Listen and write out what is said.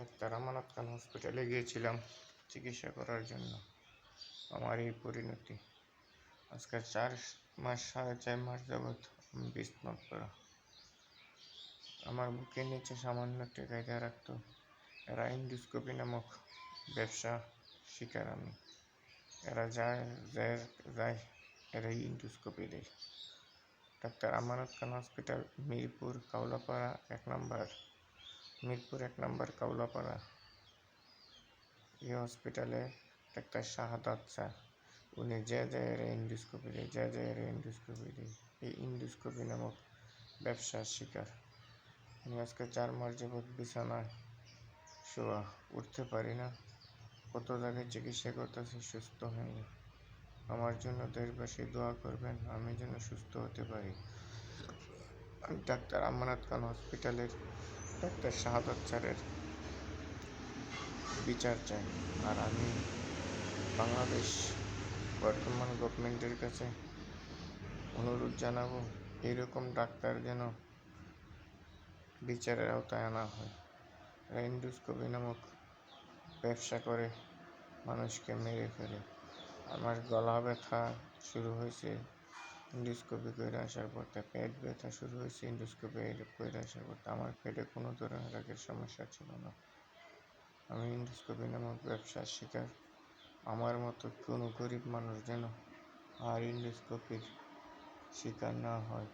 Doctor আমানত খান হসপিটালে গিয়েছিলাম চিকিৎসা করার জন্য। আমার এই পরিণতি। আজকে চার মাস, সাড়ে চার মাস যাবৎ আমি বিছনাত করা। আমার বুকের নিচে সামান্য টেকাইতে রাখতো। এরা ইন্ডোস্কোপি নামক ব্যবসা শিকার আমি। এরা যায় যায় যায় এরা ইন্ডোস্কোপি দেয়। ডাক্তার আমানত খান হসপিটাল মিরপুর, কাউলাপাড়া এক নম্বর। মিরপুর এক নম্বর কাউলাপাড়া এই হসপিটালে ডাক্তার শাহাদাত স্যার উনি যে যে এর ইন্ডোস্কোপি দেয়, যে এর ইন্ডোস্কোপি দেয়, এই ইন্ডোস্কোপি নামক ব্যবসার শিকার। আমি আজকে চার মাস যাবৎ বিছানায় শোয়া, উঠতে পারি না। কত জায়গায় চিকিৎসা করতেছি, সুস্থ হয়নি। আমার জন্য দেশবাসী দোয়া করবেন, আমি যেন সুস্থ হতে পারি। ডাক্তার আমানত খান হসপিটালের ডাক্তার শাহাদত স্যারের বিচার চাই। আর আমি বাংলাদেশ বর্তমান গভর্নমেন্টের কাছে অনুরোধ জানাব, এরকম ডাক্তার যেন বিচারের আওতায় আনা হয়। এন্ডোস্কোপি নামক ব্যবসা করে মানুষকে মেরে ফেলে। আমার গলা ব্যথা শুরু হয়েছে। ইন্ডোস্কোপি করে আসার পর তার পেট ব্যথা শুরু হয়েছে। ইন্ডোস্কোপি করে আসার পর। আমার পেটে কোনো ধরনের আগের সমস্যা ছিল না। আমি ইন্ডোস্কোপি নামক ব্যবসার শিকার। আমার মতো কোনো গরিব মানুষ যেন আর ইন্ডোস্কোপির শিকার না হয়।